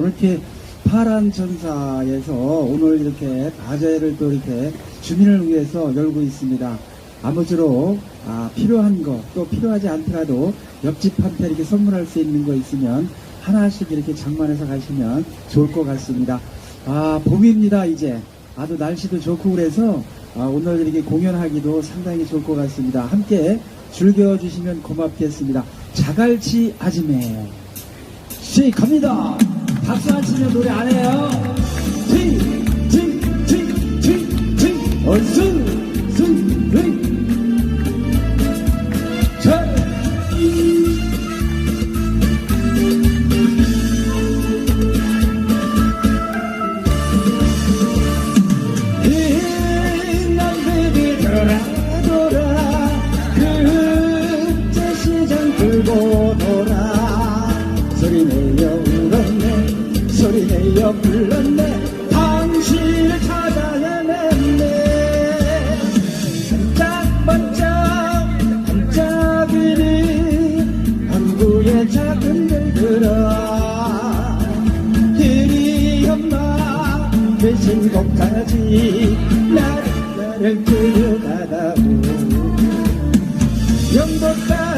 오늘 이렇게 파란 전사에서 오늘 이렇게 바제를 또 이렇게 주민을 위해서 열고 있습니다. 아무쪼록 아, 필요한 거또 필요하지 않더라도 옆집한테 이렇게 선물할 수 있는 거 있으면 하나씩 이렇게 장만해서 가시면 좋을 것 같습니다. 아 봄입니다 이제 아주 날씨도 좋고 그래서 아, 오늘 이렇게 공연하기도 상당히 좋을 것 같습니다. 함께 즐겨주시면 고맙겠습니다. 자갈치 아지매 시 갑니다. 박수 안 치면 노래 안 해요. 자. 이 남들이 돌아 돌아 그제 시장 들고 소리내어 불렀네. 당신을 찾아 헤맸네. 반짝반짝 반짝이는 항구의 작은 별들아 이리 엄마 계신 곳까지 나를 나를 끌어가다오 영도까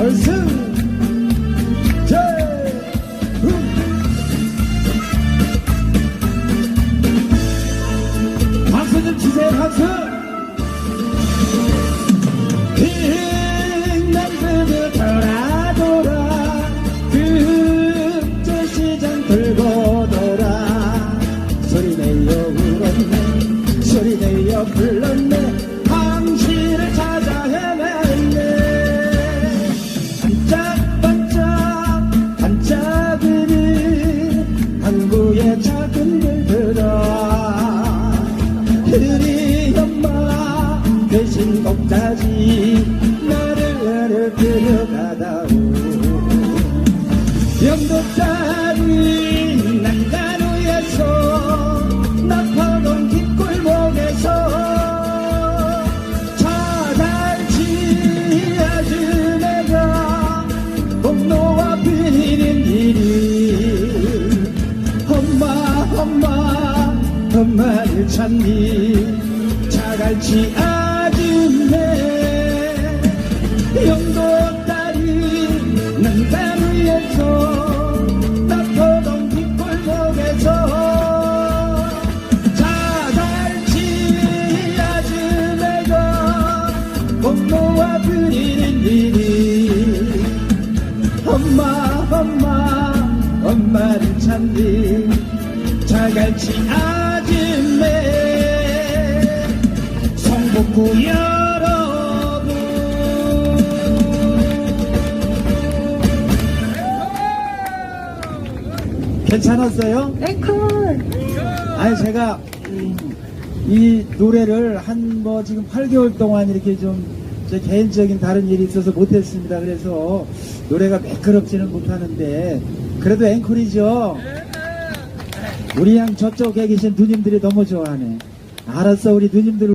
박수 좀 치세요 박수 빛난그들 돌아 돌아 그저 시장 들고 돌아 소리내어 울었네. 소리내어 불렀네 영도까지 난간우에서 나파동 뒷골목에서 차달치 아줌매가 공노와 비리는 일이. 엄마 엄마 엄마를 찾니? 자갈치 아 엄마 엄마 엄마를 찾니 자갈치 아줌매 성북구 여러분 괜찮았어요? 앵콜! 아니 제가 음, 이 노래를 한 뭐 지금 8개월 동안 이렇게 좀 제 개인적인 다른 일이 있어서 못했습니다. 그래서 노래가 매끄럽지는 못하는데 그래도 앵콜이죠. 우리 양 저쪽에 계신 누님들이 너무 좋아하네. 알았어 우리 누님들